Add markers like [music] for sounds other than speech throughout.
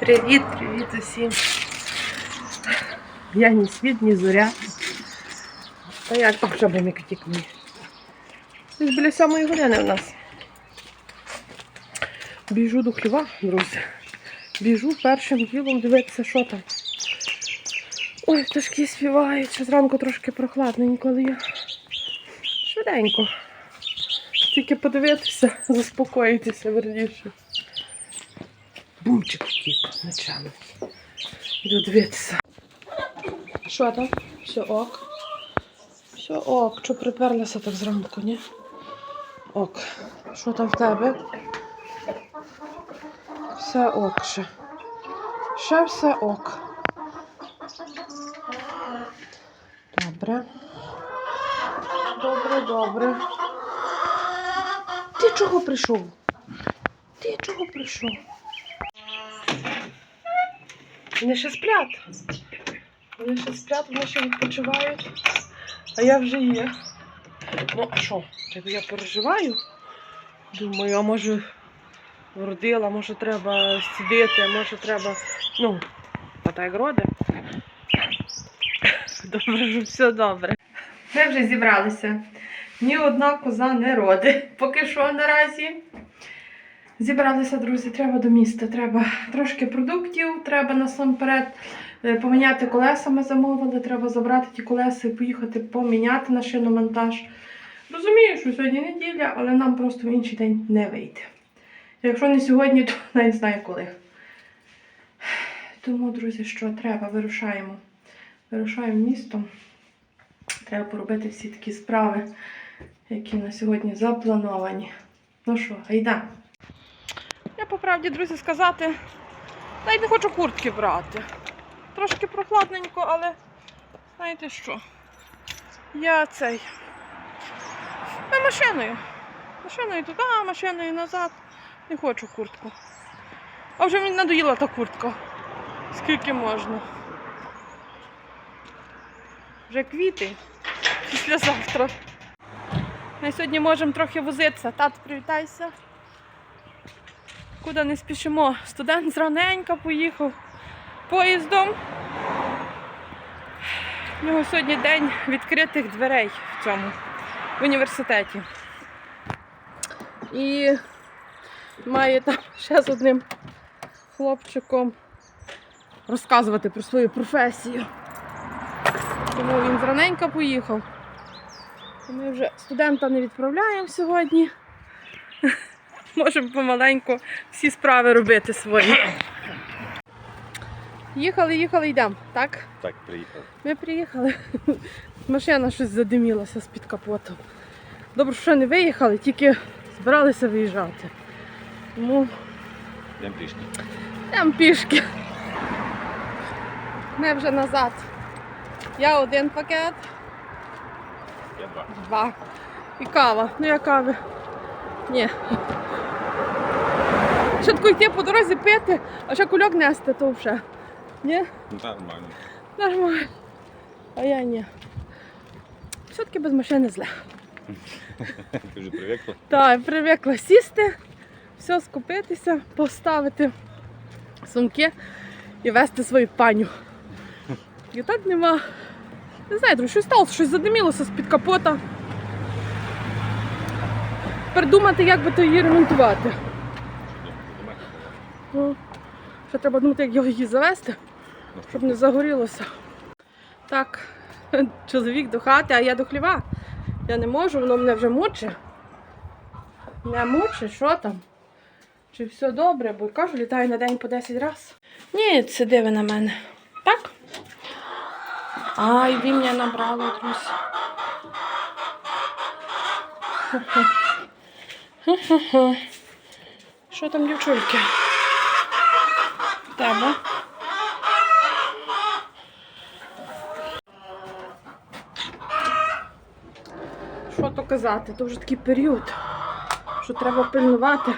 Привіт, привіт усім. Я ні світ, ні зоря. Та як би не катік мій? Десь біля сьомої години в нас. Біжу до хліва, друзі. Біжу першим ділом дивитися, що там. Ой, пташки співають, ще зранку трошки прохладненько, але я швиденько. Тільки подивитися, заспокоїтися верніше. Бумчик втік ночами. Йду дивитися. Що там? Все ок. Все ок. Що приперлася так зранку, ні? Ок. Що там в тебе? Все ок ще. Ще все ок. Добре. Добре, добре. Ти чого прийшов? Ти чого прийшов? Вони ще сплять. Вони ще сплять, вони ще відпочивають. А я вже є. Ну, а що? Я переживаю? Думаю, а може вродила, може треба сидіти, може треба. Ну, а так. Добре, що все добре. Ми вже зібралися. Ні одна коза не роди. Поки що наразі. Зібралися, друзі, треба до міста. Треба трошки продуктів, треба насамперед е, поміняти колеса. Ми замовили, треба забрати ті колеса і поїхати поміняти на шиномонтаж. Розумію, що сьогодні неділя, але нам просто в інший день не вийде. Якщо не сьогодні, то [laughs] навіть знаю коли. Тому, друзі, що треба, вирушаємо. Вирушаємо містом. Треба поробити всі такі справи, які на сьогодні заплановані. Ну що, гайда. По правді, друзі, сказати, навіть не хочу куртки брати. Трошки прохладненько, але знаєте що? Я цей. Я машиною. Машиною туди, машиною назад. Не хочу куртку. А вже мені надоїла та куртка. Скільки можна. Вже квіти. Післязавтра. Ми сьогодні можемо трохи возитися. Тат, привітайся. Куди не спішимо? Студент зраненька поїхав поїздом. У нього сьогодні день відкритих дверей в цьому в університеті. І має там ще з одним хлопчиком розказувати про свою професію. Тому він зраненька поїхав. Ми вже студента не відправляємо сьогодні. Можемо помаленьку всі справи робити свої. Їхали, їхали, йдемо, так? Так, приїхав. Ми приїхали. Машина щось задимілася з-під капотом. Добре, що не виїхали, тільки збиралися виїжджати. Тому Йдемо пішки. йдемо пішки. Ми вже назад. Я один пакет, Я два. два. І кава. Ну я кави. Ні. Швидко йти по дорозі пити, а ще кульок нести, то вже. Ні? Нормально. Нормально. А я ні. Все-таки без машини зле. [laughs] Ти вже привикла? Так, привикла сісти, все скупитися, поставити сумки і вести свою паню. І так нема. Не знаю, щось сталося, щось задимілося з-під капота. Придумати, як би то її ремонтувати. Ну, ще треба думати, як його її завести, щоб не загорілося. Так, [laughs] чоловік до хати, а я до хліва. Я не можу, воно мене вже мучить. Не мучить, що там? Чи все добре? Бо кажу, літаю на день по 10 разів. Ні, це диви на мене. Так? Ай, він мене набрало, друзі. Що там, дівчульки? Тебе? Що то казати? То вже такий період, що треба пильнувати.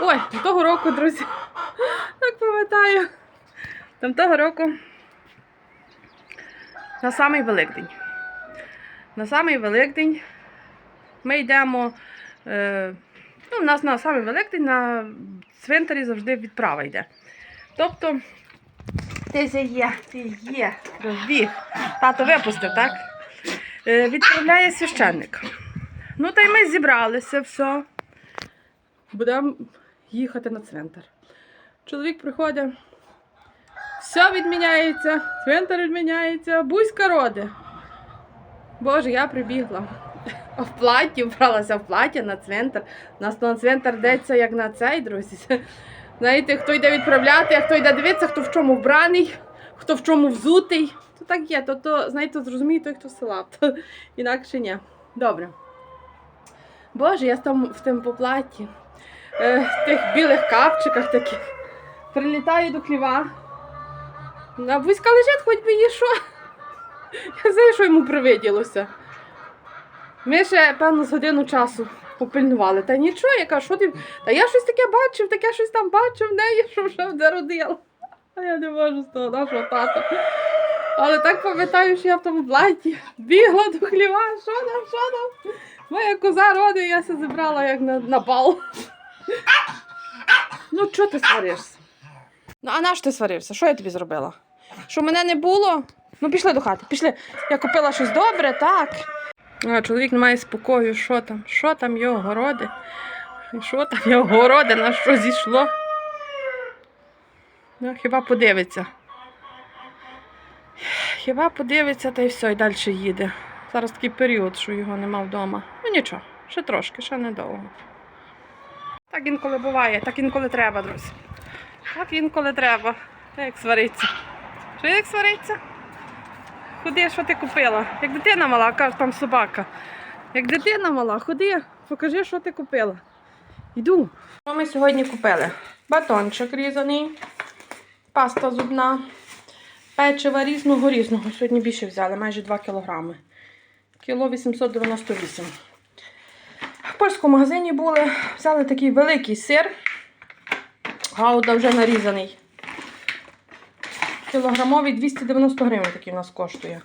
Ой, того року, друзі, так пам'ятаю. Там того року на самий Великдень. На самий Великдень ми йдемо. Е, ну, у нас на самий Великдень на цвинтарі завжди відправа йде. Тобто, же є, ти є, розбіг. Тато випустив, так? Е, відправляє священник. Ну, та й ми зібралися, все. Будемо їхати на цвинтар. Чоловік приходить. Все відміняється, цвинтар відміняється, бузька роди. Боже, я прибігла. В платі, вбралася в платі на цвинтар. У нас на цвинтар йдеться як на цей, друзі. Знаєте, хто йде відправляти, а хто йде дивитися, хто в чому вбраний, хто в чому взутий. То так є, то, то знаєте, зрозуміє той, хто села, [laughs] інакше ні. Добре. Боже, я там в тим поплаті, е, в тих білих капчиках таких. Прилітаю до хліва. А бузька лежить, хоч би її що. [laughs] Я знаю, що йому привиділося. Ми ще, певно, з годину часу попильнували. Та нічого, я кажу, що ти. Та я щось таке бачив, таке щось там бачив в неї, [laughs] що вже народила. А я не можу з того нашого тата. Але так пам'ятаю, що я в тому платі бігла до хліва, що там, що там. Моя коза роди, я се зібрала як на, на бал. Ну, чого ти сваришся? Ну, а на що ти сварився? Що я тобі зробила? Що мене не було? Ну, пішли до хати, пішли. Я купила щось добре, так. А, чоловік не має спокою, що там, що там його городи, що там його городи, на що зійшло. Ну, хіба подивиться. Хіба подивиться, та й все, і далі їде. Зараз такий період, що його нема вдома. Ну нічого, ще трошки, ще недовго. Так інколи буває, так інколи треба, друзі. Так інколи треба. Як свариться. Що як свариться? Ходи, що ти купила? Як дитина мала, каже там собака. Як дитина мала, ходи, покажи, що ти купила. Йду. Що ми сьогодні купили? Батончик різаний, паста зубна, печива різного різного. Сьогодні більше взяли, майже 2 кілограми. Кіло 898. В польському магазині були, взяли такий великий сир. Гауда вже нарізаний. Кілограмовий 290 гривень такий у нас коштує.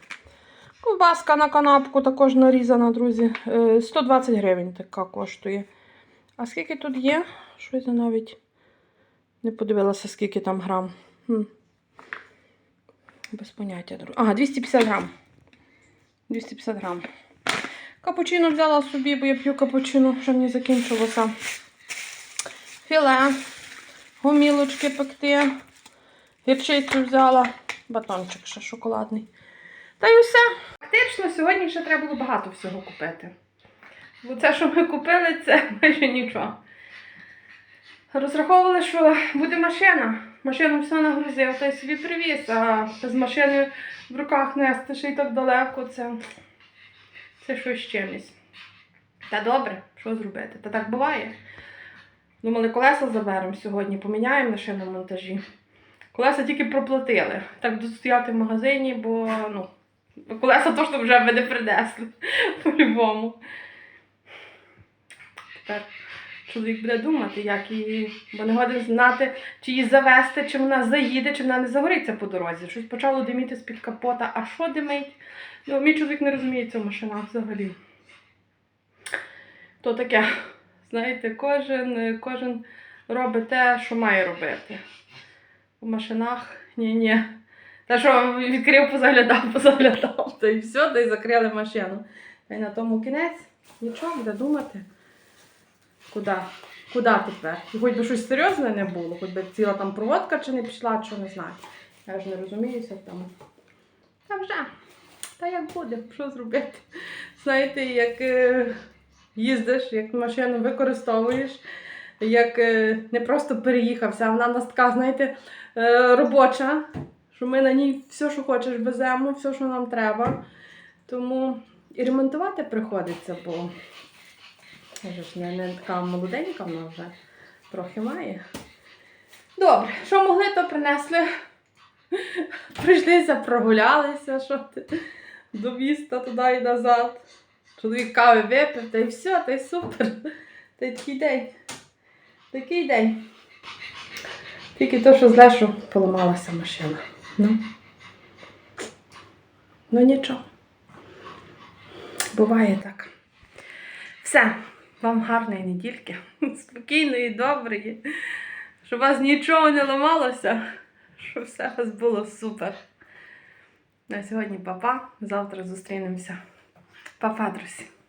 Ковбаска на канапку також нарізана, друзі. Е, 120 гривень така коштує. А скільки тут є? Щось я навіть не подивилася, скільки там грам. Без поняття. Ага, 250 грам. 250 грам. Капучино взяла собі, бо я п'ю капучино, що мені закінчилося. Філе, гомілочки пекти. Гірчицю взяла, батончик ще шоколадний. Та й все. Фактично, сьогодні ще треба було багато всього купити. Бо це, що ми купили, це [laughs] майже нічого. Розраховували, що буде машина. Машину все нагрузив, та й собі привіз, а з машиною в руках нести ще й так далеко, це, це щось чимось. Та добре, що зробити? Та так буває. Думали, колеса заберемо сьогодні, поміняємо на шиномонтажі. Колеса тільки проплатили. Так буду стояти в магазині, бо ну, колеса то, що вже мене принесли [laughs] по-любому. Тепер чоловік буде думати, як її, бо не годен знати, чи її завести, чи вона заїде, чи вона не загориться по дорозі. Щось почало диміти з-під капота, а що димить? Ну, мій чоловік не розуміє цього машина взагалі. То таке, знаєте, кожен, кожен робить те, що має робити. У машинах ні-ні. Та що відкрив, позаглядав, позаглядав, та й все, та й закрили машину. Та й на тому кінець нічого буде думати. Куди? Куди тепер? І хоч би щось серйозне не було, хоч би ціла там проводка чи не пішла, чи не знаю. Я ж не розуміюся в тому. Та вже. Та як буде, що зробити? Знаєте, як е, їздиш, як машину використовуєш, як е, не просто переїхався, а вона в нас така, знаєте, е, робоча, що ми на ній все, що хочеш, веземо, все, що нам треба. Тому і ремонтувати приходиться, бо я ж не, не така молоденька вона вже трохи має. Добре, що могли, то принесли. Прийшлися, прогулялися, що ти до міста туди і назад. Чоловік кави випив, та й все, та й супер. Та й такий день. Такий день. Тільки то, що зле, що поламалася машина. Ну. Ну нічого. Буває так. Все. Вам гарної недільки. Спокійної, доброї. Щоб у вас нічого не ламалося. щоб все у вас було супер. На сьогодні папа. Завтра зустрінемося. Папа, друзі.